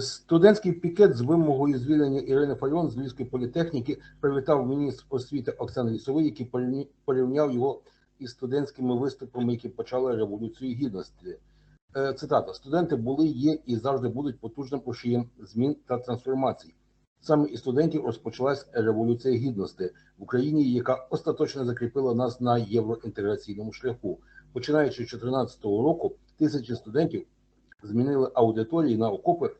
Студентський пікет з вимогою звільнення Ірини Фаріон з Львівської політехніки привітав міністр освіти Оксана Лісовий, який порівняв його із студентськими виступами, які почали революцію гідності. Е, Цитата: студенти були, є і завжди будуть потужним рушієм змін та трансформацій. Саме із студентів розпочалась революція гідності в Україні, яка остаточно закріпила нас на євроінтеграційному шляху. Починаючи з 2014 року, тисячі студентів змінили аудиторії на окопи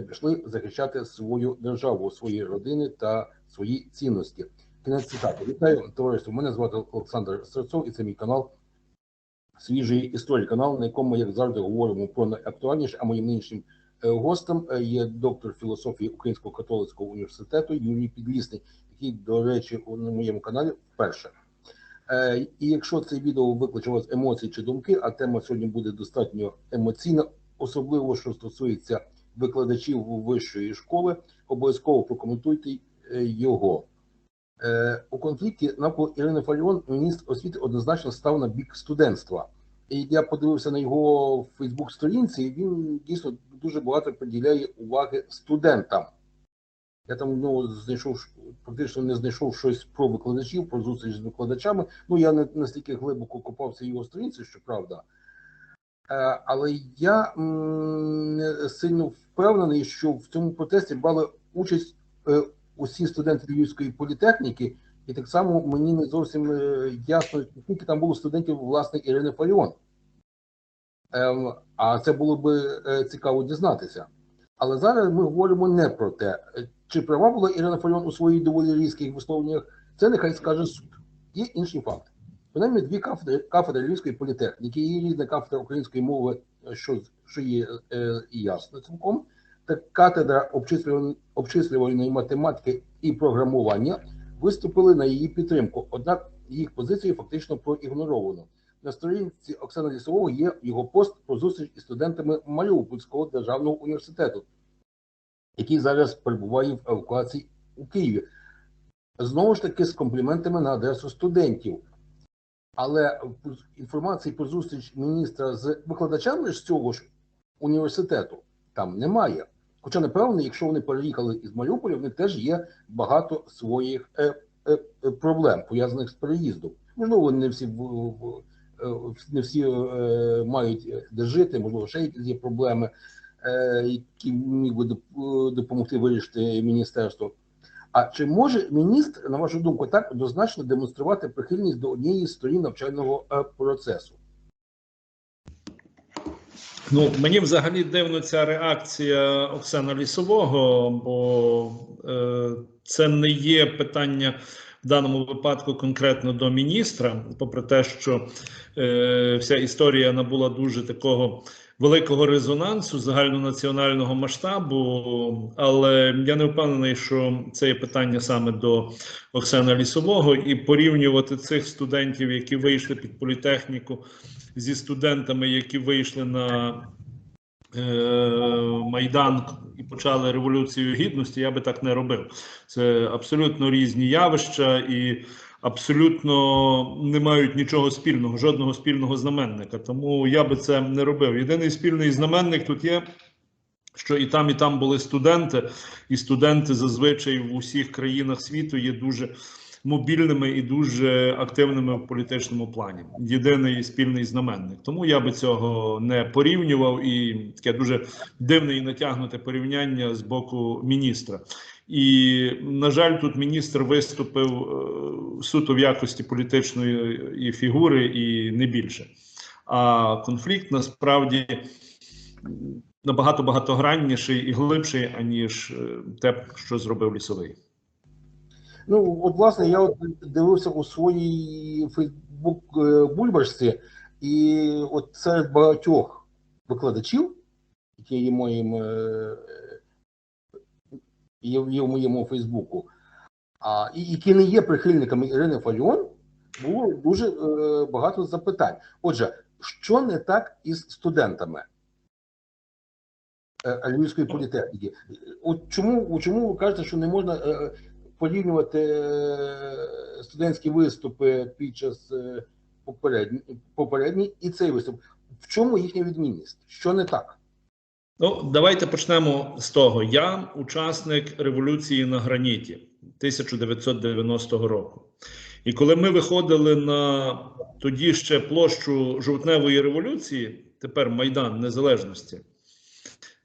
та пішли захищати свою державу, свої родини та свої цінності. Кінець цитати. Вітаю товариство. Мене звати Олександр Серцов, і це мій канал свіжої історії. Канал, на якому ми, як завжди, говоримо про найактуальніше. А моїм нинішнім е, гостем е, є доктор філософії Українського католицького університету Юрій Підлісний, який, до речі, на моєму каналі вперше. Е, І якщо це відео викличе у вас емоції чи думки, а тема сьогодні буде достатньо емоційна, особливо що стосується викладачів вищої школи, обов'язково прокоментуйте е, його. Е, У конфлікті навколо Ірини Фаріон міністр освіти однозначно став на бік студентства. І я подивився на його Фейсбук-сторінці, і він дійсно дуже багато приділяє уваги студентам. Я там ну, знайшов практично не знайшов щось про викладачів, про зустріч з викладачами. Ну я не настільки глибоко копався його сторінці, щоправда. Е, Але я не сильно впевнений, що в цьому протесті брали участь е, усі студенти Львівської політехніки, і так само мені не зовсім е, ясно, скільки там було студентів власне Ірини Фаріон. А це було би е, цікаво дізнатися. Але зараз ми говоримо не про те, е, чи права була Ірина Фаріон у своїх доволі різких висловленнях. Це нехай скаже суд. Є інші факти. Принаймні дві кафедри, кафедри Львівської політехніки, є різна кафедра української мови, що, що є е, ясно цілком, та катедра обчислювальної, математики і програмування виступили на її підтримку. Однак їх позицію фактично проігноровано. На сторінці Оксани Лісового є його пост про зустріч із студентами Маріупольського державного університету, який зараз перебуває в евакуації у Києві. Знову ж таки, з компліментами на адресу студентів. Але інформації про зустріч міністра з викладачами ж цього ж університету там немає. Хоча, напевно, якщо вони переїхали із Маріуполя, в них теж є багато своїх е, е, е, проблем, пов'язаних з переїздом. Можливо, не всі в, е, не всі е, мають де жити, можливо, ще якісь є проблеми, е, які міг би доп- допомогти вирішити міністерство. А чи може міністр, на вашу думку, так однозначно демонструвати прихильність до однієї сторін навчального е, процесу? Ну, мені взагалі дивно ця реакція Оксана Лісового, бо е, це не є питання в даному випадку конкретно до міністра, попри те, що е, вся історія набула дуже такого великого резонансу загальнонаціонального масштабу. Але я не впевнений, що це є питання саме до Оксана Лісового, і порівнювати цих студентів, які вийшли під політехніку зі студентами, які вийшли на е, Майдан і почали революцію гідності, я би так не робив. Це абсолютно різні явища і абсолютно не мають нічого спільного, жодного спільного знаменника. Тому я би це не робив. Єдиний спільний знаменник тут є. Що і там, і там були студенти, і студенти зазвичай в усіх країнах світу є дуже мобільними і дуже активними в політичному плані. Єдиний спільний знаменник. Тому я би цього не порівнював, і таке дуже дивне і натягнуте порівняння з боку міністра. І на жаль, тут міністр виступив е, суто в якості політичної і фігури, і не більше. А конфлікт насправді набагато багатогранніший і глибший, аніж е, те, що зробив лісовий. Ну, от, власне, я от дивився у своїй Фейсбук бульбашці, і от серед багатьох викладачів, які є моїм е, є, є в моєму Фейсбуку, а, і які не є прихильниками Ірини Фаріон, було дуже е, багато запитань. Отже, що не так із студентами? е, Львівської політехніки. От чому, чому ви кажете, що не можна порівнювати е, студентські виступи під час е, попередній попередній і цей виступ? В чому їхня відмінність? Що не так? Ну, давайте почнемо з того. Я учасник революції на граніті 1990 року. І коли ми виходили на тоді ще площу жовтневої революції, тепер Майдан Незалежності,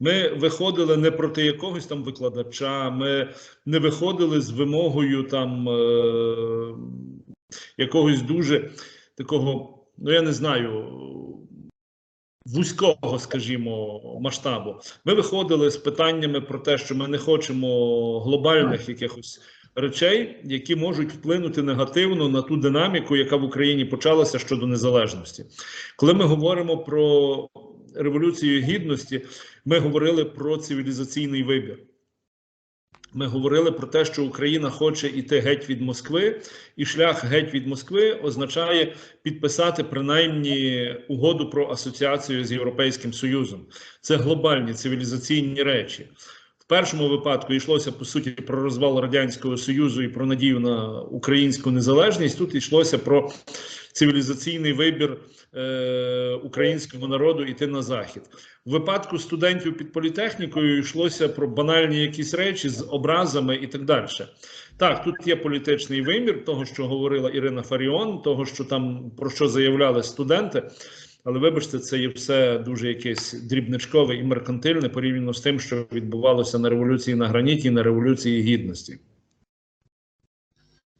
ми виходили не проти якогось там викладача, ми не виходили з вимогою там е- якогось дуже такого, ну я не знаю, вузького, скажімо, масштабу. Ми виходили з питаннями про те, що ми не хочемо глобальних якихось речей, які можуть вплинути негативно на ту динаміку, яка в Україні почалася щодо незалежності. Коли ми говоримо про революцію гідності, ми говорили про цивілізаційний вибір. Ми говорили про те, що Україна хоче йти геть від Москви, і шлях геть від Москви означає підписати принаймні угоду про асоціацію з Європейським Союзом. Це глобальні цивілізаційні речі. В першому випадку йшлося по суті про розвал радянського союзу і про надію на українську незалежність. Тут йшлося про цивілізаційний вибір е, українського народу іти на захід. В випадку студентів під політехнікою йшлося про банальні якісь речі з образами і так далі. Так, тут є політичний вимір того, що говорила Ірина Фаріон, того, що там про що заявляли студенти. Але вибачте, це є все дуже якесь дрібничкове і меркантильне порівняно з тим, що відбувалося на революції на граніті на революції гідності.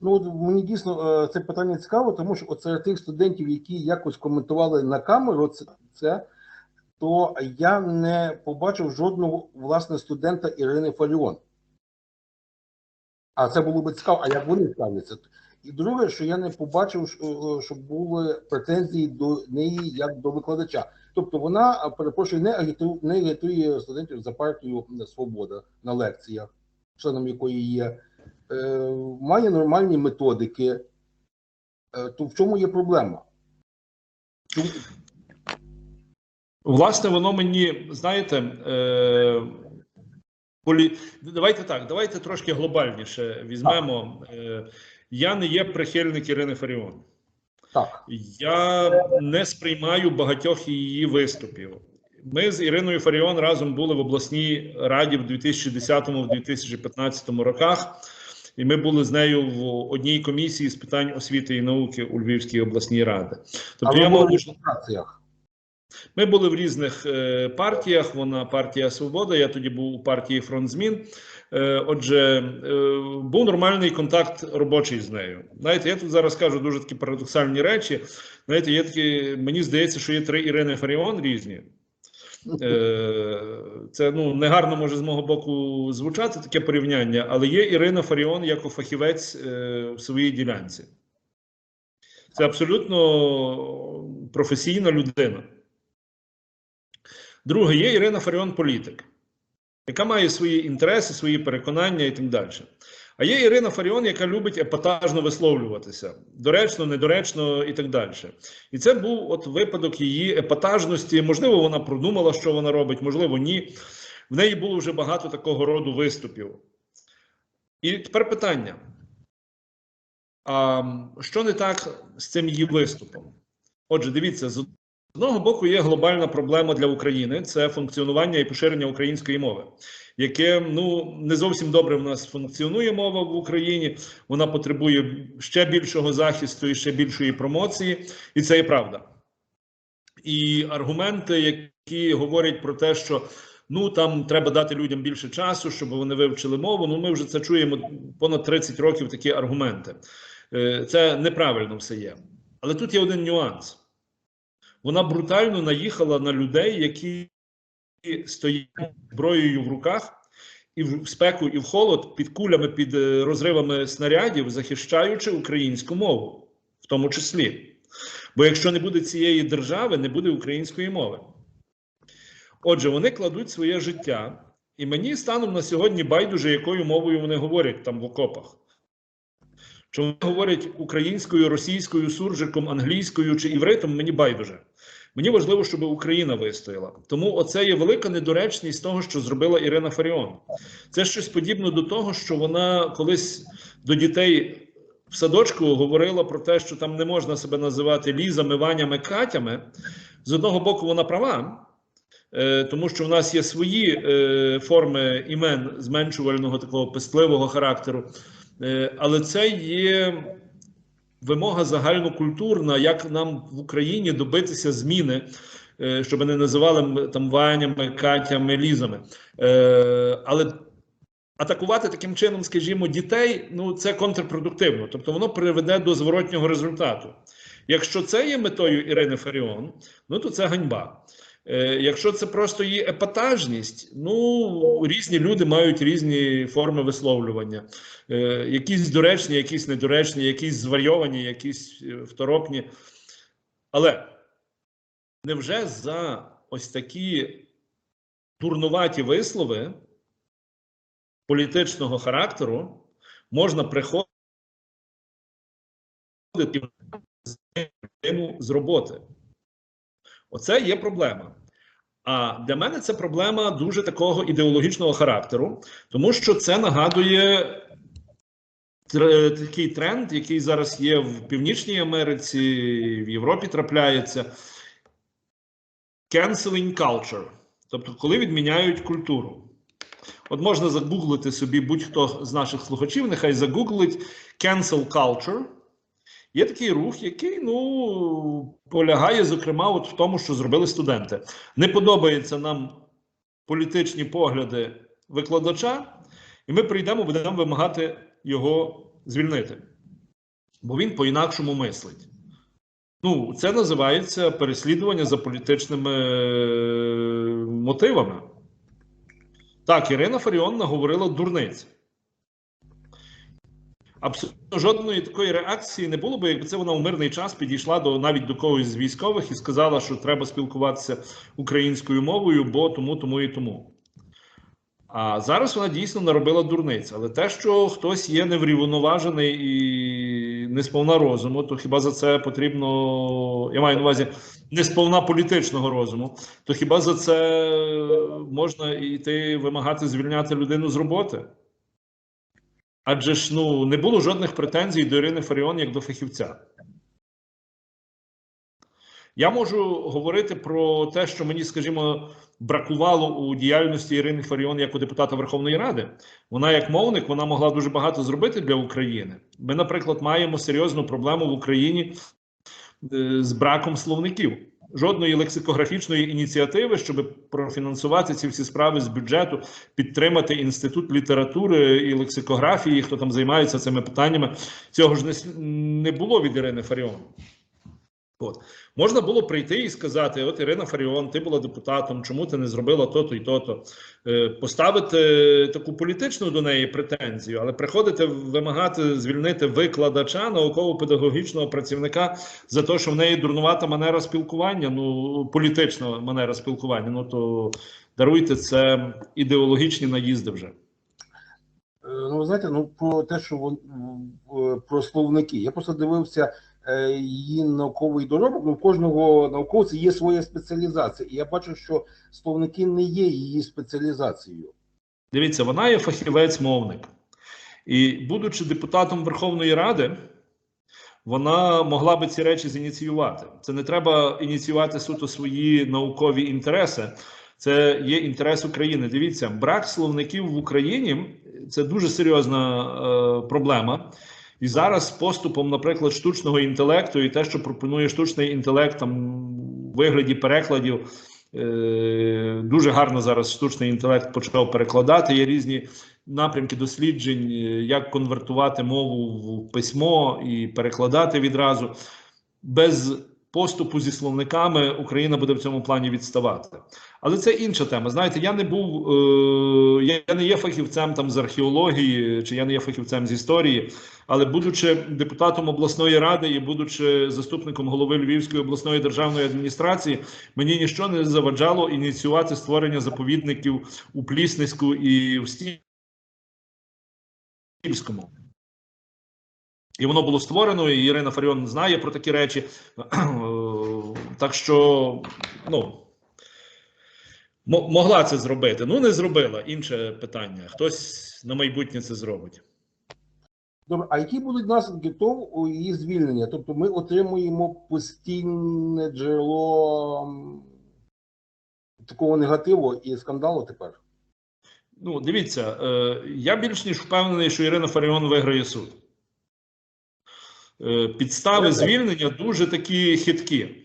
Ну, от мені дійсно е, це питання цікаво, тому що от серед тих студентів, які якось коментували на камеру це, то я не побачив жодного власне студента Ірини Фаріон. А це було би цікаво, а як вони ставляться? І друге, що я не побачив, що, щоб були претензії до неї як до викладача. Тобто вона, перепрошую, не агітує, не агітує студентів за партію Свобода на лекціях, членом якої є, е, має нормальні методики. Е, то в чому є проблема? Чому- Власне, воно мені, знаєте, е, полі... давайте так, давайте трошки глобальніше візьмемо. Е, я не є прихильник Ірини Фаріон. Так, Я не сприймаю багатьох її виступів. Ми з Іриною Фаріон разом були в обласній раді в 2010-2015 роках, і ми були з нею в одній комісії з питань освіти і науки у Львівській обласній раді. Тобто але я в Ми були в різних е, партіях. Вона партія Свобода. Я тоді був у партії Фронт Змін. Е, отже, е, був нормальний контакт робочий з нею. Знаєте, я тут зараз кажу дуже такі парадоксальні речі. Знаєте, є такі, мені здається, що є три Ірини Фаріон різні. Е, Це ну негарно може з мого боку звучати таке порівняння, але є Ірина Фаріон як фахівець е, в своїй ділянці. Це абсолютно професійна людина. Друге, є Ірина Фаріон політик, яка має свої інтереси, свої переконання і так далі. А є Ірина Фаріон, яка любить епатажно висловлюватися, доречно, недоречно і так далі. І це був от випадок її епатажності. Можливо, вона продумала, що вона робить, можливо, ні. В неї було вже багато такого роду виступів. І тепер питання: а що не так з цим її виступом? Отже, дивіться, з одного боку є глобальна проблема для України це функціонування і поширення української мови, яке ну не зовсім добре в нас функціонує мова в Україні. Вона потребує ще більшого захисту і ще більшої промоції, і це є правда. І аргументи, які говорять про те, що ну там треба дати людям більше часу, щоб вони вивчили мову. Ну ми вже це чуємо понад 30 років. Такі аргументи. Е, Це неправильно все є. Але тут є один нюанс. Вона брутально наїхала на людей, які стоять зброєю в руках, і в спеку, і в холод під кулями, під е, розривами снарядів, захищаючи українську мову, в тому числі. Бо якщо не буде цієї держави, не буде української мови. Отже, вони кладуть своє життя, і мені станом на сьогодні байдуже, якою мовою вони говорять там в окопах. Вони говорять українською, російською, суржиком, англійською чи івритом, мені байдуже. Мені важливо, щоб Україна вистояла. Тому оце є велика недоречність того, що зробила Ірина Фаріон. Це щось подібне до того, що вона колись до дітей в садочку говорила про те, що там не можна себе називати лізами, ванями, катями. З одного боку, вона права. е, тому що в нас є свої е, форми імен зменшувального такого пестливого характеру, але це є вимога загальнокультурна, як нам в Україні добитися зміни, е, щоб не називали там Ванями, Катями, Лізами. Е, але атакувати таким чином, скажімо, дітей, ну це контрпродуктивно, тобто воно приведе до зворотнього результату. Якщо це є метою Ірини Фаріон, ну то це ганьба. Е, якщо це просто її епатажність, ну різні люди мають різні форми висловлювання. Е, якісь доречні, якісь недоречні, якісь зварйовані, якісь е, второпні. Але невже за ось такі дурнуваті вислови політичного характеру можна приходити з роботи? Оце є проблема. А для мене це проблема дуже такого ідеологічного характеру, тому що це нагадує такий тренд, який зараз є в Північній Америці, в Європі трапляється. Canceling culture. Тобто, коли відміняють культуру. От можна загуглити собі будь-хто з наших слухачів, нехай загуглить cancel culture. Є такий рух, який ну полягає, зокрема, от в тому, що зробили студенти. Не подобаються нам політичні погляди викладача, і ми прийдемо, будемо вимагати його звільнити. Бо він по-інакшому мислить. Ну, це називається переслідування за політичними е, мотивами. Так, Ірина Фаріон наговорила дурниць. Абсолютно жодної такої реакції не було б, якби це вона у мирний час підійшла до навіть до когось з військових і сказала, що треба спілкуватися українською мовою, бо тому, тому і тому. А зараз вона дійсно наробила дурниць. Але те, що хтось є неврівноважений і не сповна розуму, то хіба за це потрібно, я маю на увазі, не сповна політичного розуму, то хіба за це можна йти вимагати звільняти людину з роботи? Адже ж ну не було жодних претензій до Ірини Фаріон як до фахівця. Я можу говорити про те, що мені, скажімо, бракувало у діяльності Ірини Фаріон як у депутата Верховної Ради. Вона, як мовник, вона могла дуже багато зробити для України. Ми, наприклад, маємо серйозну проблему в Україні е, з браком словників. Жодної лексикографічної ініціативи, щоб профінансувати ці всі справи з бюджету, підтримати інститут літератури і лексикографії, хто там займається цими питаннями. Цього ж не, було від Ірини Фаріон. От. Можна було прийти і сказати: от Ірина Фаріон, ти була депутатом, чому ти не зробила то-то і то-то. Е, Поставити таку політичну до неї претензію, але приходити вимагати звільнити викладача, науково-педагогічного працівника за те, що в неї дурнувата манера спілкування, ну політична манера спілкування. Ну то даруйте це ідеологічні наїзди вже. Е, Ну, знаєте, ну про те, що вон про словники. Я просто дивився її науковий доробок. Ну, в кожного науковця є своя спеціалізація. І я бачу, що словники не є її спеціалізацією. Дивіться, вона є фахівець-мовник. І, будучи депутатом Верховної Ради, вона могла би ці речі зініціювати. Це не треба ініціювати суто свої наукові інтереси. Це є інтерес України. Дивіться, брак словників в Україні це дуже серйозна е, проблема. І зараз з поступом, наприклад, штучного інтелекту, і те, що пропонує штучний інтелект там у вигляді перекладів, е, дуже гарно зараз штучний інтелект почав перекладати. Є різні напрямки досліджень, е, як конвертувати мову в письмо і перекладати відразу. Без поступу зі словниками Україна буде в цьому плані відставати. Але це інша тема. Знаєте, я не був, е, я- не є фахівцем там з археології, чи я не є фахівцем з історії. Але будучи депутатом обласної ради і будучи заступником голови Львівської обласної державної адміністрації, мені ніщо не заваджало ініціювати створення заповідників у Плісницьку і в Стільському. І воно було створено, і Ірина Фаріон знає про такі речі. Так що, ну. Могла це зробити. Ну, не зробила. Інше питання. Хтось на майбутнє це зробить. Добре, а які будуть наслідки того у її звільнення? Тобто ми отримуємо постійне джерело такого негативу і скандалу тепер? Ну, дивіться, е, я більш ніж впевнений, що Ірина Фаріон виграє суд. Е, підстави звільнення дуже такі хиткі.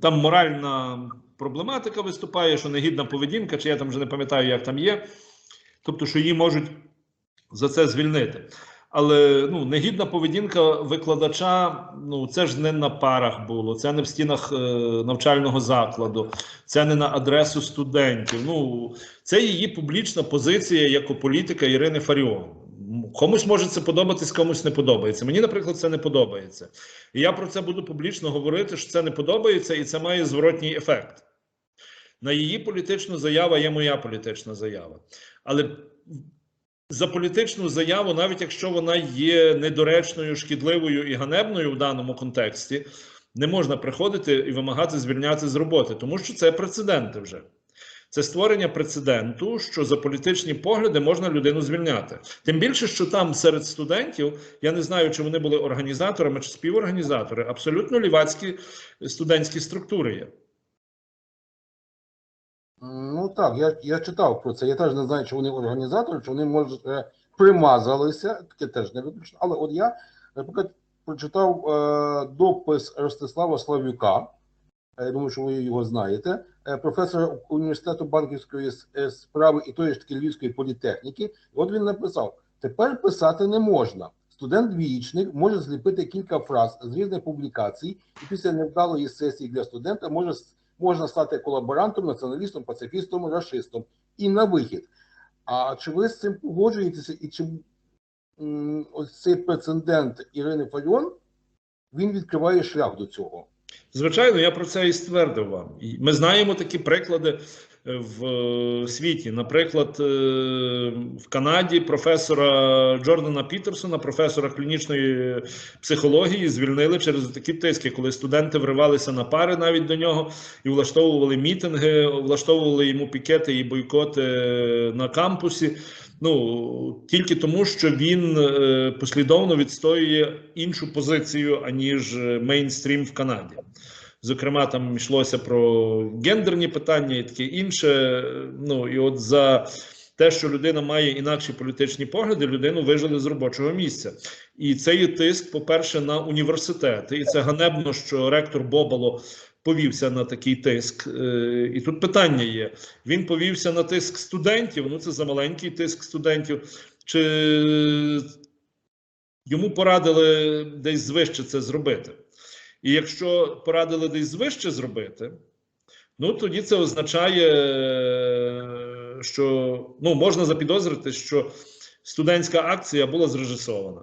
Там моральна проблематика виступає, що негідна поведінка, чи я там вже не пам'ятаю, як там є. Тобто, що її можуть за це звільнити. Але ну, негідна поведінка викладача, ну це ж не на парах було, це не в стінах е, навчального закладу, це не на адресу студентів. Ну, це її публічна позиція як політика Ірини Фаріон. Комусь може це подобатись, комусь не подобається. Мені, наприклад, це не подобається. І я про це буду публічно говорити, що це не подобається, і це має зворотній ефект. На її політичну заяву є моя політична заява. Але за політичну заяву, навіть якщо вона є недоречною, шкідливою і ганебною в даному контексті, не можна приходити і вимагати звільняти з роботи, тому що це прецеденти вже. Це створення прецеденту, що за політичні погляди можна людину звільняти. Тим більше, що там серед студентів, я не знаю, чи вони були організаторами чи співорганізатори, абсолютно лівацькі студентські структури є. Ну так, я, я читав про це. Я теж не знаю, чи вони організатори, чи вони може е, примазалися, таке теж не виключно. Але от я, наприклад, прочитав е, допис Ростислава Славюка. Е, Я думаю, що ви його знаєте, професора університету банківської е, справи і тої ж таки Львівської політехніки. От він написав: тепер писати не можна. Студент-двічник може зліпити кілька фраз з різних публікацій, і після невдалої сесії для студента може можна стати колаборантом, націоналістом, пацифістом, расистом і на вихід. А чи ви з цим погоджуєтеся? І чи ось цей прецедент Ірини Фаріон він відкриває шлях до цього? Звичайно, я про це і ствердив вам. Ми знаємо такі приклади е, в е, світі. Наприклад, е, в Канаді професора Джордана Пітерсона, професора клінічної психології, звільнили через такі тиски, коли студенти вривалися на пари навіть до нього і влаштовували мітинги, влаштовували йому пікети і бойкоти на кампусі. Ну тільки тому, що він е, послідовно відстоює іншу позицію аніж е, мейнстрім в Канаді. Зокрема, там йшлося про гендерні питання і таке інше. Ну і от за те, що людина має інакші політичні погляди, людину вижили з робочого місця. І це є тиск, по-перше, на університети. І це ганебно, що ректор Бобало повівся на такий тиск. Е, І тут питання є: він повівся на тиск студентів. Ну це замаленький тиск студентів. Чи йому порадили десь звище це зробити? І якщо порадили десь звище зробити, ну тоді це означає, що ну, можна запідозрити, що студентська акція була зрежисована.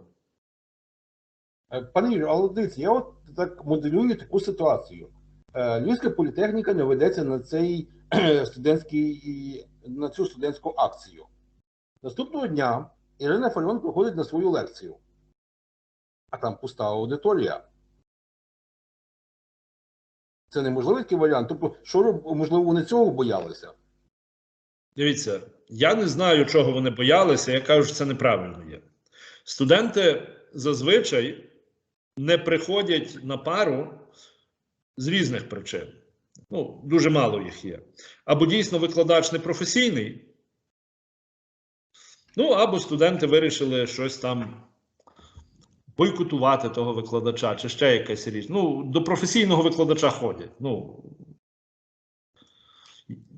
Е, Пане Юрію, але дивіться, я от так моделюю таку ситуацію. Е, Львівська політехніка не ведеться на цей студентський на цю студентську акцію. Наступного дня Ірина Фаріон приходить на свою лекцію, а там пуста аудиторія. Це неможливий такий варіант. Тобто, що можливо, вони цього боялися? Дивіться, я не знаю, чого вони боялися. Я кажу, що це неправильно є. Студенти зазвичай не приходять на пару з різних причин. Ну, дуже мало їх є. Або дійсно викладач непрофесійний, ну або студенти вирішили щось там бойкотувати того викладача, чи ще якась річ. Ну, до професійного викладача ходять. Ну,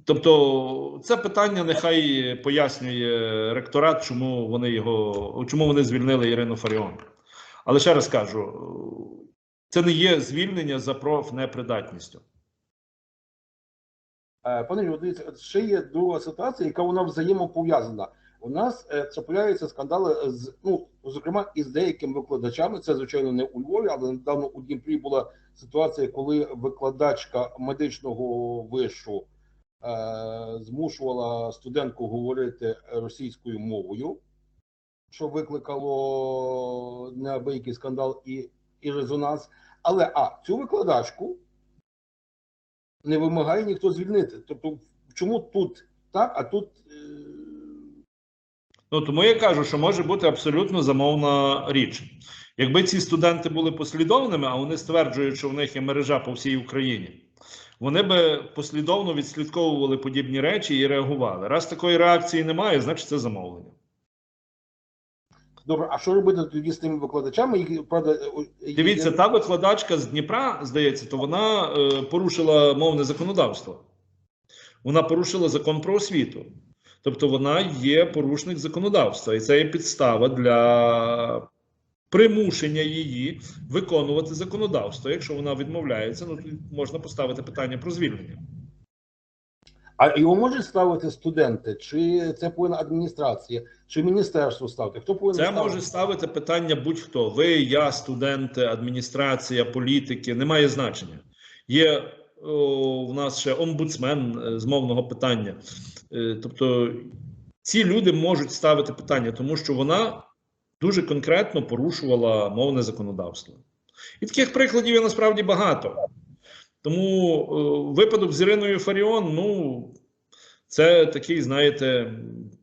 Тобто, це питання нехай пояснює ректорат, чому вони його, чому вони звільнили Ірину Фаріон. Але ще раз кажу: це не є звільнення за профнепридатністю. Е, Пане Юрію, ще є друга ситуація, яка вона взаємопов'язана. У нас е, трапляються скандали з ну, зокрема із деякими викладачами. Це звичайно не у Львові, але недавно у Дніпрі була ситуація, коли викладачка медичного вишу е, змушувала студентку говорити російською мовою, що викликало неабиякий скандал і, і резонанс. Але а цю викладачку не вимагає ніхто звільнити. Тобто, чому тут так, а тут. е, Ну тому я кажу, що може бути абсолютно замовна річ. Якби ці студенти були послідовними, а вони стверджують, що в них є мережа по всій Україні. вони би послідовно відслідковували подібні речі і реагували. Раз такої реакції немає, значить це замовлення. Добре, а що робити тоді з тими викладачами, які правда е, Дивіться, та викладачка з Дніпра, здається, то вона е, порушила мовне законодавство. Вона порушила закон про освіту. Тобто вона є порушник законодавства, і це є підстава для примушення її виконувати законодавство. Якщо вона відмовляється, ну можна поставити питання про звільнення. А його можуть ставити студенти, чи це повинна адміністрація, чи міністерство ставити? Хто повинен Це ставити? може ставити питання будь-хто. Ви, я, студенти, адміністрація, політики, немає значення. Є в нас ще омбудсмен е, з мовного питання. Е, Тобто ці люди можуть ставити питання, тому що вона дуже конкретно порушувала мовне законодавство. І таких прикладів є насправді багато. Тому е, випадок з Іриною Фаріон, ну, це такий, знаєте,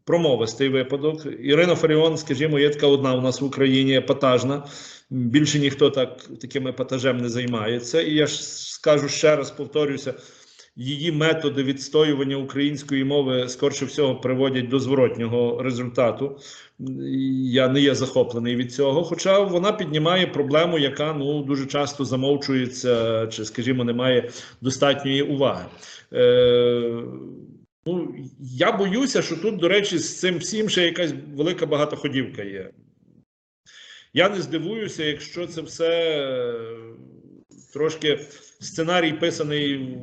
промовистий випадок. Ірина Фаріон, скажімо, є така одна у нас в Україні епатажна. Більше ніхто так таким епатажем не займається. І я ж скажу ще раз, повторюся, її методи відстоювання української мови скорше всього приводять до зворотнього результату. Я не є захоплений від цього. Хоча вона піднімає проблему, яка ну дуже часто замовчується, чи, скажімо, не має достатньої уваги. Е, Ну, я боюся, що тут, до речі, з цим всім ще якась велика багатоходівка є. Я не здивуюся, якщо це все е, трошки сценарій писаний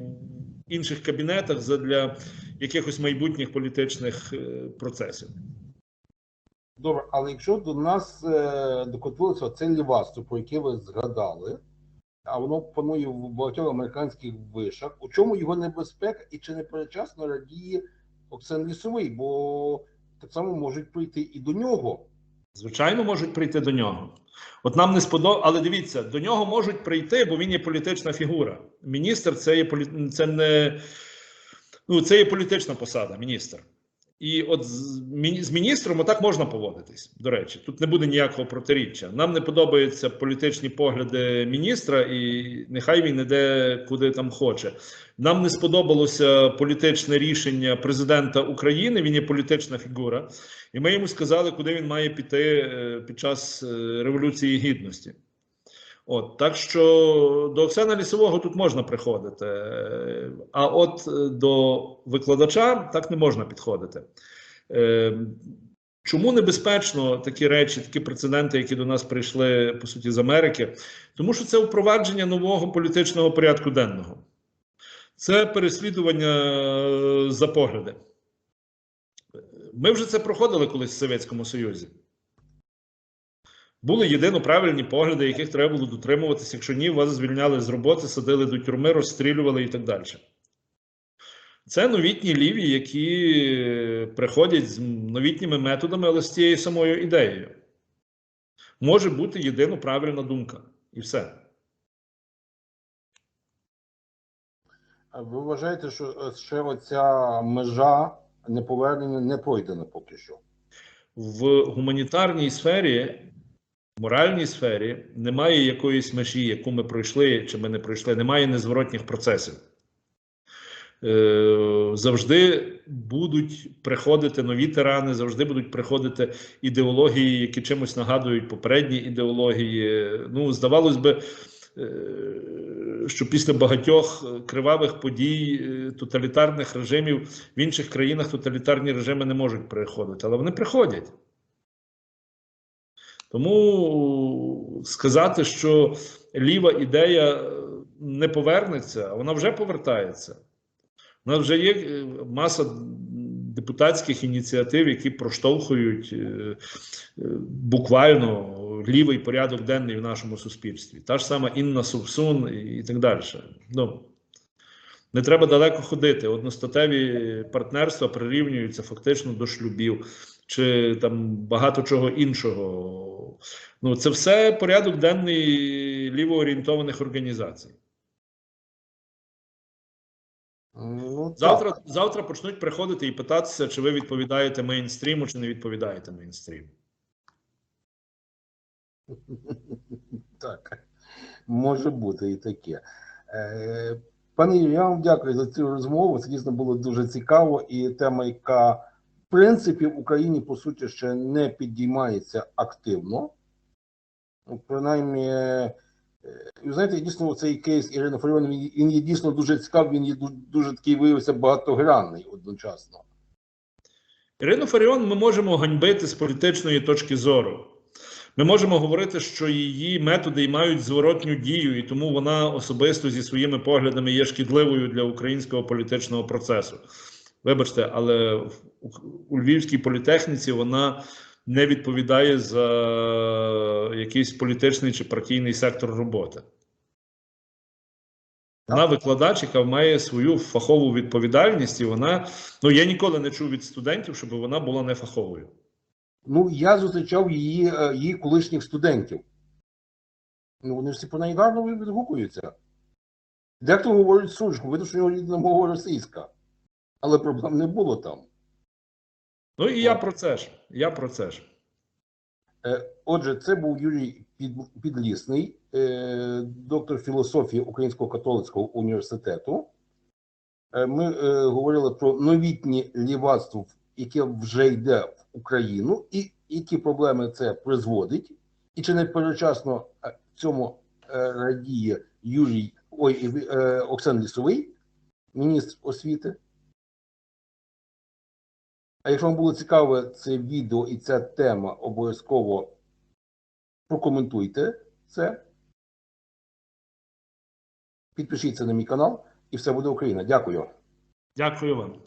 інших кабінетах для якихось майбутніх політичних е, процесів. Добре, але якщо до нас е, докотилося це лівацтво, про яке ви згадали, а воно панує в багатьох американських вишах, у чому його небезпека і чи не передчасно радіє Оксан Лісовий, бо так само можуть прийти і до нього. Звичайно, можуть прийти до нього. От нам не сподоб... але дивіться, до нього можуть прийти, бо він є політична фігура. Міністр це є полі... це не ну, це є політична посада, міністр. І от з, міністром отак можна поводитись. До речі, тут не буде ніякого протиріччя. Нам не подобаються політичні погляди міністра, і нехай він іде куди там хоче. Нам не сподобалося політичне рішення президента України. Він є політична фігура, і ми йому сказали, куди він має піти е, під час е, революції гідності. От так що до Оксана Лісового тут можна приходити, а от е, до викладача так не можна підходити. Е, Чому небезпечно такі речі, такі прецеденти, які до нас прийшли по суті з Америки? Тому що це впровадження нового політичного порядку денного, це переслідування е, за погляди. Ми вже це проходили колись в Совєтському Союзі. Були єдино правильні погляди, яких треба було дотримуватися. Якщо ні, вас звільняли з роботи, садили до тюрми, розстрілювали і так далі. Це новітні ліві, які приходять з новітніми методами, але з тією самою ідеєю. Може бути єдино правильна думка. І все. А Ви вважаєте, що е, ще оця межа неповернення не пройдена поки що? В гуманітарній сфері, в моральній сфері немає якоїсь межі, яку ми пройшли чи ми не пройшли, немає незворотніх процесів. Е, Завжди будуть приходити нові тирани, завжди будуть приходити ідеології, які чимось нагадують попередні ідеології. Ну, здавалось би, е, що після багатьох кривавих подій е, тоталітарних режимів в інших країнах тоталітарні режими не можуть приходити, але вони приходять. Тому сказати, що ліва ідея е, не повернеться, вона вже повертається. У нас вже є е, маса депутатських ініціатив, які проштовхують е, буквально лівий порядок денний в нашому суспільстві. Та ж сама Інна Совсун і так далі. Ну, не треба далеко ходити. Одностатеві партнерства прирівнюються фактично до шлюбів чи там багато чого іншого. Ну, це все порядок денний лівоорієнтованих організацій. Ну, так. Завтра, завтра почнуть приходити і питатися, чи ви відповідаєте мейнстріму, чи не відповідаєте мейнстріму. Так, може бути і таке. Е, Пане Юрію, я вам дякую за цю розмову. Це дійсно було дуже цікаво, і тема, яка принципі в Україні по суті ще не підіймається активно. Ну, принаймні, е, ви знаєте, дійсно цей кейс Ірини Фаріон, він, є дійсно дуже цікавий, він є дуже, дуже такий виявився багатогранний одночасно. Ірину Фаріон ми можемо ганьбити з політичної точки зору. Ми можемо говорити, що її методи мають зворотню дію, і тому вона особисто зі своїми поглядами є шкідливою для українського політичного процесу. Вибачте, але у Львівській політехніці вона не відповідає за якийсь політичний чи партійний сектор роботи. Вона викладач, яка має свою фахову відповідальність, і вона ну я ніколи не чув від студентів, щоб вона була не фаховою. Ну, я зустрічав її, е, її колишніх студентів. Ну, вони всі про неї гарно відгукуються. Дехто говорить суржику, видно, що його рідна мова російська. Але проблем не було там. Ну і я про це ж. Я про це ж. Е, Отже, це був Юрій Під- Підлісний, е, доктор філософії Українського католицького університету. Е, Ми говорили про новітнє лівацтво, яке вже йде в Україну, і які проблеми це призводить, і чи не передчасно е, цьому радіє Юрій ой, Оксан Лісовий, міністр освіти. А якщо вам було цікаве це відео і ця тема, обов'язково прокоментуйте це. Підпишіться на мій канал, і все буде Україна. Дякую. Дякую вам.